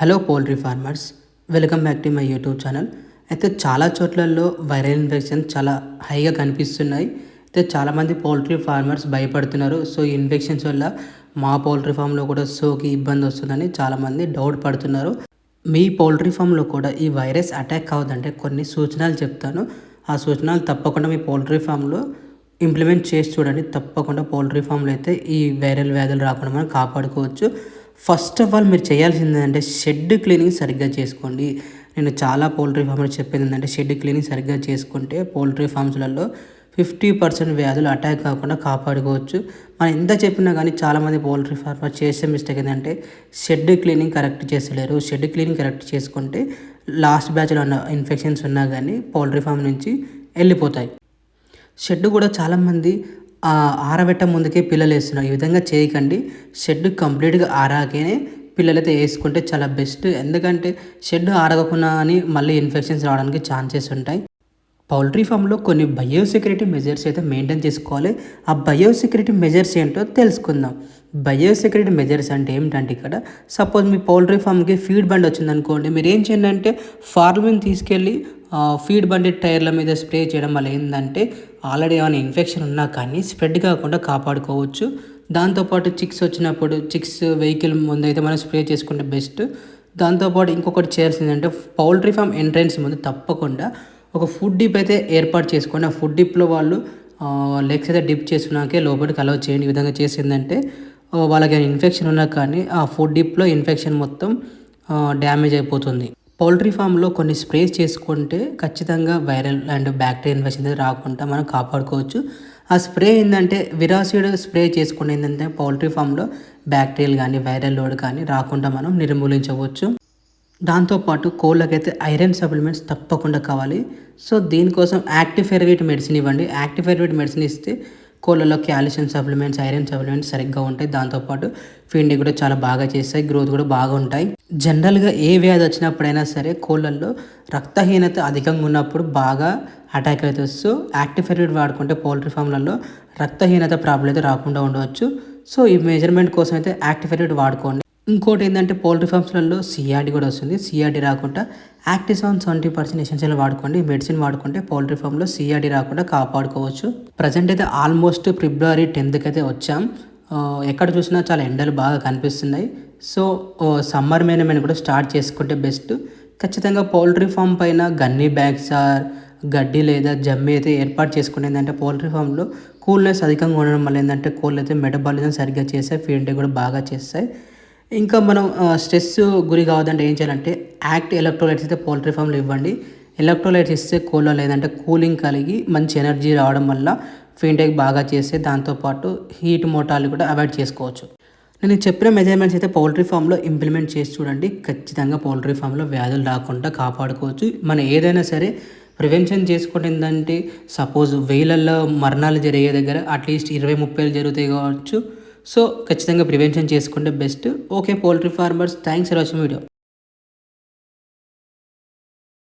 Hello poultry farmers welcome back to my YouTube channel అయితే చాలా చోట్లలో వైరల్ ఇన్ఫెక్షన్ చాలా హైగా కనిపిస్తున్నాయి. అయితే చాలామంది పౌల్ట్రీ ఫార్మర్స్ భయపడుతున్నారు. సో ఈ ఇన్ఫెక్షన్స్ వల్ల మా పౌల్ట్రీ ఫామ్లో కూడా సోకి ఇబ్బంది వస్తుందని చాలామంది డౌట్ పడుతున్నారు. మీ పౌల్ట్రీ ఫామ్లో కూడా ఈ వైరస్ అటాక్ అవ్వదంటే కొన్ని సూచనలు చెప్తాను. ఆ సూచనలు తప్పకుండా మీ పౌల్ట్రీ ఫామ్లో ఇంప్లిమెంట్ చేసి చూడండి. తప్పకుండా పౌల్ట్రీ ఫామ్లో అయితే ఈ వైరల్ వ్యాధులు రాకుండా మనం కాపాడుకోవచ్చు. ఫస్ట్ ఆఫ్ ఆల్ మీరు చేయాల్సింది ఏంటంటే షెడ్ క్లీనింగ్ సరిగ్గా చేసుకోండి. నేను చాలా పౌల్ట్రీ ఫామ్లో చెప్పేది ఏంటంటే షెడ్ క్లీనింగ్ సరిగ్గా చేసుకుంటే పౌల్ట్రీ ఫామ్స్లలో ఫిఫ్టీ పర్సెంట్ వ్యాధులు అటాక్ కాకుండా కాపాడుకోవచ్చు. మనం ఎంత చెప్పినా కానీ చాలామంది పౌల్ట్రీ ఫార్మర్ చేసే మిస్టేక్ ఏంటంటే షెడ్ క్లీనింగ్ కరెక్ట్ చేస్తలేరు. షెడ్ క్లీనింగ్ కరెక్ట్ చేసుకుంటే లాస్ట్ బ్యాచ్లో ఉన్న ఇన్ఫెక్షన్స్ ఉన్నా కానీ పౌల్ట్రీ ఫామ్ నుంచి వెళ్ళిపోతాయి. షెడ్ కూడా చాలామంది ఆరబెట్ట ముందుకే పిల్లలు వేస్తున్నారు. ఈ విధంగా చేయకండి. షెడ్ కంప్లీట్గా ఆరాకనే పిల్లలైతే వేసుకుంటే చాలా బెస్ట్. ఎందుకంటే షెడ్ ఆరగకుండా అని మళ్ళీ ఇన్ఫెక్షన్స్ రావడానికి ఛాన్సెస్ ఉంటాయి. పౌల్ట్రీ ఫామ్లో కొన్ని బయోసెక్యూరిటీ మెజర్స్ అయితే మెయింటైన్ చేసుకోవాలి. ఆ బయోసెక్యూరిటీ మెజర్స్ ఏంటో తెలుసుకుందాం. బయోసెక్యూరిటీ మెజర్స్ అంటే ఏమిటంటే ఇక్కడ సపోజ్ మీ పౌల్ట్రీ ఫామ్కి ఫీడ్ బండ్ వచ్చిందనుకోండి మీరు ఏం చేయండి అంటే ఫార్మింగ్ తీసుకెళ్ళి ఫీడ్ బండి టైర్ల మీద స్ప్రే చేయడం వల్ల ఏంటంటే ఆల్రెడీ ఏమైనా ఇన్ఫెక్షన్ ఉన్నా కానీ స్ప్రెడ్ కాకుండా కాపాడుకోవచ్చు. దాంతోపాటు చిక్స్ వచ్చినప్పుడు చిక్స్ వెహికల్ ముందు అయితే మనం స్ప్రే చేసుకుంటే బెస్ట్. దాంతోపాటు ఇంకొకటి చేయాల్సింది అంటే పౌల్ట్రీ ఫామ్ ఎంట్రన్స్ ముందు తప్పకుండా ఒక ఫుడ్ డిప్ అయితే ఏర్పాటు చేసుకోండి. ఆ ఫుడ్ డిప్లో వాళ్ళు లెగ్స్ అయితే డిప్ చేసుకున్నాకే లోపలికి అలౌ చేయండి. ఈ విధంగా చేసిందంటే వాళ్ళకి ఇన్ఫెక్షన్ ఉన్నా కానీ ఆ ఫుడ్ డిప్లో ఇన్ఫెక్షన్ మొత్తం డ్యామేజ్ అయిపోతుంది. పౌల్ట్రీ ఫామ్లో కొన్ని స్ప్రేస్ చేసుకుంటే ఖచ్చితంగా వైరల్ అండ్ బ్యాక్టీరియా ఇన్ఫెక్షన్ రాకుండా మనం కాపాడుకోవచ్చు. ఆ స్ప్రే ఏంటంటే విరాసిడ్ స్ప్రే చేసుకుంటే ఏంటంటే పౌల్ట్రీ ఫామ్లో బ్యాక్టీరియల్ కానీ వైరల్ లోడ్ కానీ రాకుండా మనం నిర్మూలించవచ్చు. దాంతోపాటు కోళ్ళకైతే ఐరన్ సప్లిమెంట్స్ తప్పకుండా కావాలి. సో దీనికోసం యాక్టివ్ ఫెర్వేట్ మెడిసిన్ ఇవ్వండి. యాక్టివ్ ఫెర్వేట్ మెడిసిన్ ఇస్తే కోళ్ళలో కాల్షియం సప్లిమెంట్స్ ఐరన్ సప్లిమెంట్స్ సరిగ్గా ఉంటాయి. దాంతోపాటు ఫీండింగ్ కూడా చాలా బాగా చేస్తాయి. గ్రోత్ కూడా బాగా ఉంటాయి. జనరల్గా ఏ వ్యాధి వచ్చినప్పుడైనా సరే కోళ్ళల్లో రక్తహీనత అధికంగా ఉన్నప్పుడు బాగా అటాక్ అవుతుంది సో యాక్టివ్ ఫెర్వేట్ వాడుకుంటే పౌల్ట్రీ ఫామ్లలో రక్తహీనత ప్రాబ్లం అయితే రాకుండా ఉండవచ్చు. సో ఈ మెజర్మెంట్ కోసం అయితే యాక్టివ్ వాడుకోండి. ఇంకోటి ఏంటంటే పౌల్ట్రీ ఫార్మ్స్లలో సిఆర్డి కూడా వస్తుంది. సిఆర్డి రాకుండా యాక్టిసాన్ సెవెంటీ పర్సెంట్ ఎసెన్షియల్ వాడుకోండి. మెడిసిన్ వాడుకుంటే పౌల్ట్రీ ఫామ్లో సిఆర్డి రాకుండా కాపాడుకోవచ్చు. ప్రజెంట్ అయితే ఆల్మోస్ట్ ఫిబ్రవరి టెన్త్కి అయితే వచ్చాం. ఎక్కడ చూసినా చాలా ఎండలు బాగా కనిపిస్తున్నాయి. సో సమ్మర్ మేనమైన కూడా స్టార్ట్ చేసుకుంటే బెస్ట్ ఖచ్చితంగా పౌల్ట్రీ ఫామ్ పైన గన్నీ బ్యాగ్స్ ఆర్ గడ్డి లేదా జమ్మి అయితే ఏర్పాటు చేసుకుంటే ఏంటంటే పౌల్ట్రీ ఫామ్లో కూల్నెస్ అధికంగా ఉండడం వల్ల ఏంటంటే కోళ్ళు అయితే మెటబాలిజం సరిగ్గా చేస్తాయి. ఫీడ్ కూడా బాగా చేస్తాయి. ఇంకా మనం స్ట్రెస్ గురి కావద్దంటే ఏం చేయాలంటే యాక్ట్ ఎలక్ట్రోలైట్స్ అయితే పౌల్ట్రీ ఫామ్లో ఇవ్వండి. ఎలక్ట్రోలైట్స్ ఇస్తే కోళ్ళ లేదంటే కూలింగ్ కలిగి మంచి ఎనర్జీ రావడం వల్ల ఫీన్టెక్ బాగా చేస్తే దాంతోపాటు హీట్ మోటార్లు కూడా అవాయిడ్ చేసుకోవచ్చు. నేను చెప్పిన మెజర్మెంట్స్ అయితే పౌల్ట్రీ ఫామ్లో ఇంప్లిమెంట్ చేసి చూడండి. ఖచ్చితంగా పౌల్ట్రీ ఫామ్లో వ్యాధులు రాకుండా కాపాడుకోవచ్చు. మనం ఏదైనా సరే ప్రివెన్షన్ చేసుకుంటే ఏంటంటే సపోజ్ వేలల్లో మరణాలు జరిగే దగ్గర అట్లీస్ట్ ఇరవై ముప్పైలు జరుగుతాయి కావచ్చు. సో ఖచ్చితంగా ప్రివెన్షన్ చేసుకుంటే best. Okay poultry farmers thanks for watching video.